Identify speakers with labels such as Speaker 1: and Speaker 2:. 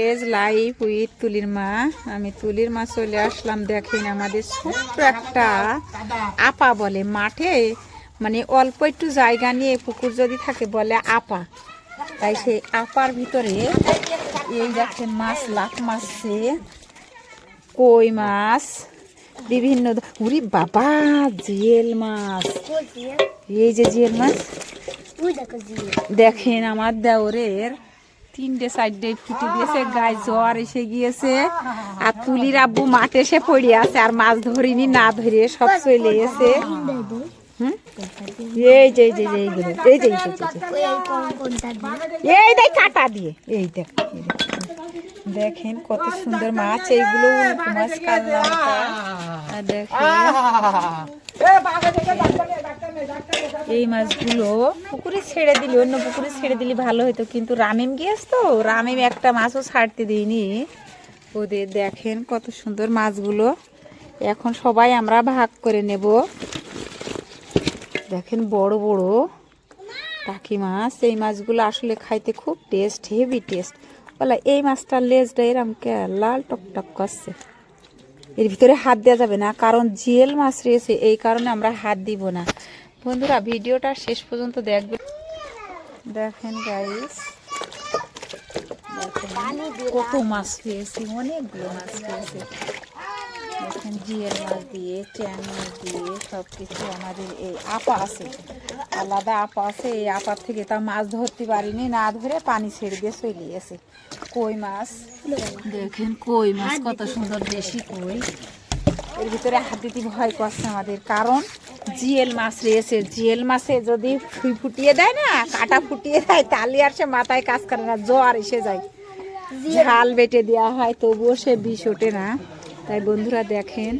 Speaker 1: Age life with তুলির মা। আমি তুলির মা চলে আসলাম দেখেন আমাদের ছোট্ট একটা আপা বলে মাঠে। মানে অল্প একটু জায়গা নিয়ে পুকুর যদি থাকে বলে আপা। তাই সেই আপার ভিতরে এই দেখেন মাছ লাখ মাছছে কই মাছ বিভিন্ন উরি বাবা জিয়েল মাছ। এই যে জিয়েল মাছ। দেখেন আমার দেওরের তিনটে সাইডে ফুটে দিয়েছে, গায়ে জ্বর এসে গিয়েছে। আর তুলির আব্বু মাঠে এসে পড়ে আছে, আর মাছ ধরিনি, না ধরে সব চলে হুম? এই দেখ দেখেন কত সুন্দর মাছ, এইগুলো মাছ আর দেখেন। এই মাছগুলো পুকুরে ছেড়ে দিলি, অন্য পুকুরে ছেড়ে দিলি ভালো হতো কিন্তু রামিম গিয়েছ তো, রামিম একটা মাছও ছাড়তে দিইনি ওদের দেখেন কত সুন্দর মাছগুলো। এখন সবাই আমরা ভাগ করে নেব। দেখেন বড় বড় টাকি মাছ। এই মাছগুলো আসলে খাইতে খুব টেস্ট হেভি টেস্ট বলে, এই মাছটার লেজটা এরম কে, লাল টকটক করছে। এর ভিতরে হাত দেওয়া যাবে না, কারণ জিয়েল মাছ রয়েছে, এই কারণে আমরা হাত দিব না। বন্ধুরা, ভিডিওটা শেষ পর্যন্ত দেখবে। দেখেন গাইস কত মাছ পেয়েছি, অনেকগুলো মাছ পেয়েছি। দেখেন জিয়েল মাছ দিয়ে, চ্যাং দিয়ে সব কিছু আমাদের এই আপা আছে। আলাদা আপা আছে, এই আপার থেকে তা মাছ ধরতে পারিনি, না ধরে পানি ছেড়ে দিয়ে চলে গেছে। কই মাছ? দেখেন, কই মাছ, কত সুন্দর দেশি কই। এর ভিতরে হাত দিতে ভয় করছে আমাদের, কারণ জিয়েল মাছ রয়েছে। জিএল মাছে যদি ফুই ফুটিয়ে দেয় না কাটা ফুটিয়ে দেয় তাহলে আর সে মাথায় কাজ করে না জ্বর এসে যায়। ঝাল বেটে দেওয়া হয় তবুও সে বিষ ওঠে না। তাই বন্ধুরা দেখেন।